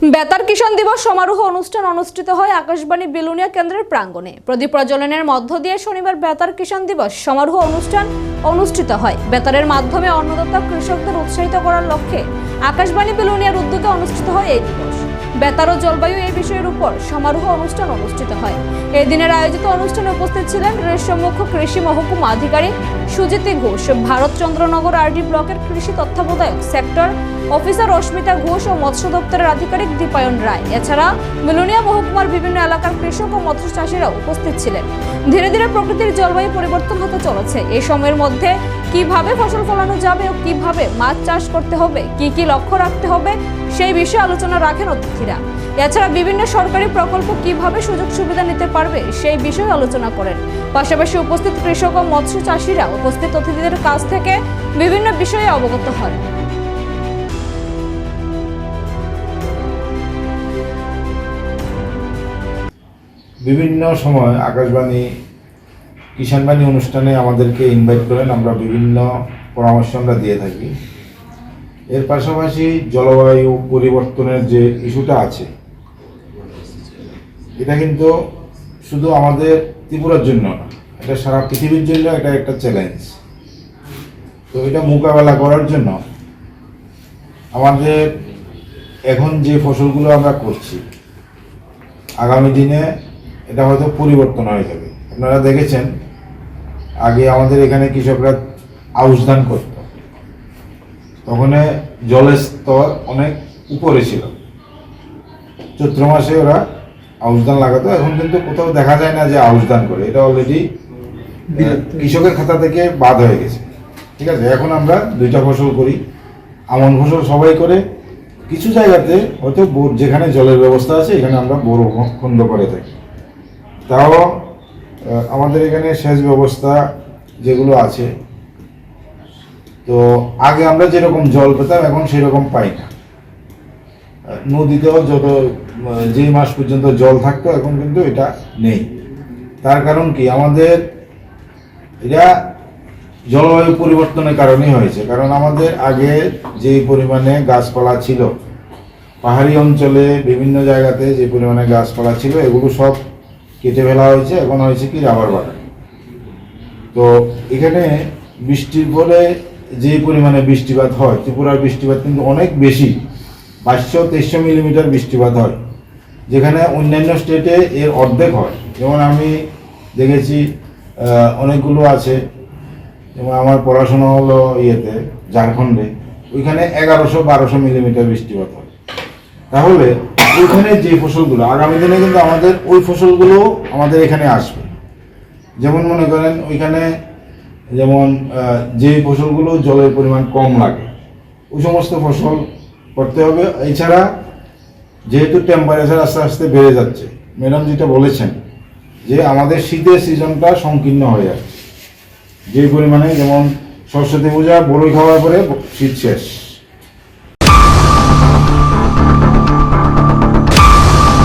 বেতার কিষাণ দিবস সমারোহ অনুষ্ঠান অনুষ্ঠিত হয় আকাশবাণী বেলুনিয়া কেন্দ্রের প্রাঙ্গণে। প্রদীপ প্রজ্বলনের মধ্য দিয়ে শনিবার বেতার কিষাণ দিবস সমারোহ অনুষ্ঠান অনুষ্ঠিত হয়। বেতারের মাধ্যমে অন্নদাতা কৃষকদের উৎসাহিত করার লক্ষ্যে আকাশবাণী বেলুনিয়ার উদ্যোগে অনুষ্ঠিত হয় এই দিবস। বেতার ও জলবায়ু এই বিষয়ের উপর সমারোহ অনুষ্ঠান অনুষ্ঠিত হয়। এই দিনের আয়োজিত অনুষ্ঠানে উপস্থিত ছিলেন রেশমুখ কৃষি মহকুমা আধিকারিক সুজিতি ঘোষ ভারতচন্দ্রনগর আরডি ব্লকের কৃষি তত্ত্বাবধায়ক সেক্টর অফিসার অস্মিতা ঘোষ ও মৎস্য দপ্তরের আধিকারিক দীপায়ন রায়। এছাড়া মিলনিয়া মহকুমার বিভিন্ন এলাকার কৃষক ও মৎস্য চাষিরা উপস্থিত ছিলেন। ধীরে ধীরে প্রকৃতির জলবায়ু পরিবর্তন হতে চলেছে। এই সময়ের মধ্যে কীভাবে ফসল ফলানো যাবে ও কীভাবে মাছ চাষ করতে হবে, কি কি লক্ষ্য রাখতে হবে, সেই বিষয়ে আলোচনা রাখেন অতিথিরা। এছাড়া বিভিন্ন সরকারি প্রকল্প কীভাবে সুযোগ সুবিধা নিতে পারবে, সেই বিষয়ে আলোচনা করেন। পাশাপাশি উপস্থিত কৃষক ও মৎস্য চাষিরা উপস্থিত অতিথিদের কাছ থেকে বিভিন্ন বিষয়ে অবগত হন। বিভিন্ন সময় আকাশবাণী কিষাণবাণী অনুষ্ঠানে আমাদেরকে ইনভাইট করেন, আমরা বিভিন্ন পরামর্শ আমরা দিয়ে থাকি। এর পাশাপাশি জলবায়ু পরিবর্তনের যে ইস্যুটা আছে, এটা কিন্তু শুধু আমাদের ত্রিপুরার জন্য না, এটা সারা পৃথিবীর জন্য এটা একটা চ্যালেঞ্জ তো এটা মোকাবেলা করার জন্য আমাদের এখন যে ফসলগুলো আমরা করছি, আগামী দিনে এটা হয়তো পরিবর্তন হয়ে যাবে। আপনারা দেখেছেন আগে আমাদের এখানে কৃষকরা আউশ ধান করত। তখন জলের স্তর অনেক উপরে ছিল। চৈত্র মাসে ওরা আউশ ধান লাগাতো এখন কিন্তু কোথাও দেখা যায় না যে আউশ ধান করে। এটা অলরেডি কৃষকের খাতা থেকে বাদ হয়ে গেছে। ঠিক আছে এখন আমরা দুইটা ফসল করি। আমন ফসল সবাই করে। কিছু জায়গাতে হয়তো বোর যেখানে জলের ব্যবস্থা আছে এখানে আমরা বোর খন্ড করে থাকি। তাও আমাদের এখানে সেচ ব্যবস্থা যেগুলো আছে তো আগে আমরা যেরকম জল পেতাম এখন সেরকম পাই না। নদীতেও যত আহ, যে মাস পর্যন্ত জল থাকতো এখন কিন্তু এটা নেই। তার কারণ কি? আমাদের এটা জলবায়ু পরিবর্তনের কারণেই হয়েছে। কারণ আমাদের আগে যে পরিমাণে গাছপালা ছিল পাহাড়ি অঞ্চলে বিভিন্ন জায়গাতে যে পরিমাণে গাছপালা ছিল এগুলো সব কেটে ফেলা হয়েছে, এখন হয়েছে কি রাবার বাগান তো এখানে বৃষ্টির ফলে যে পরিমাণে বৃষ্টিপাত হয়, ত্রিপুরার বৃষ্টিপাত কিন্তু অনেক বেশি, বাইশশো তেইশশো মিলিমিটার বৃষ্টিপাত হয়, যেখানে অন্যান্য স্টেটে এর অর্ধেক হয়। যেমন আমি দেখেছি অনেকগুলো আছে, যেমন আমার পড়াশোনা হলো ইয়েতে, ঝাড়খণ্ডে, ওইখানে এগারোশো বারোশো মিলিমিটার বৃষ্টিপাত হয়। তাহলে ওইখানে যে ফসলগুলো, আগামী দিনে কিন্তু আমাদের ওই ফসলগুলো আমাদের এখানে আসবে। যেমন মনে করেন ওইখানে যেমন যে ফসলগুলো জলের পরিমাণ কম লাগে, ওই সমস্ত ফসল করতে হবে। এছাড়া যেহেতু টেম্পারেচার আস্তে আস্তে বেড়ে যাচ্ছে, ম্যাডাম যেটা বলেছেন যে আমাদের শীতের সিজনটা সংকীর্ণ হয়ে যাচ্ছে। যে পরিমাণে যেমন সরস্বতী পূজা, বড়ই খাওয়ার পরে শীত শেষ।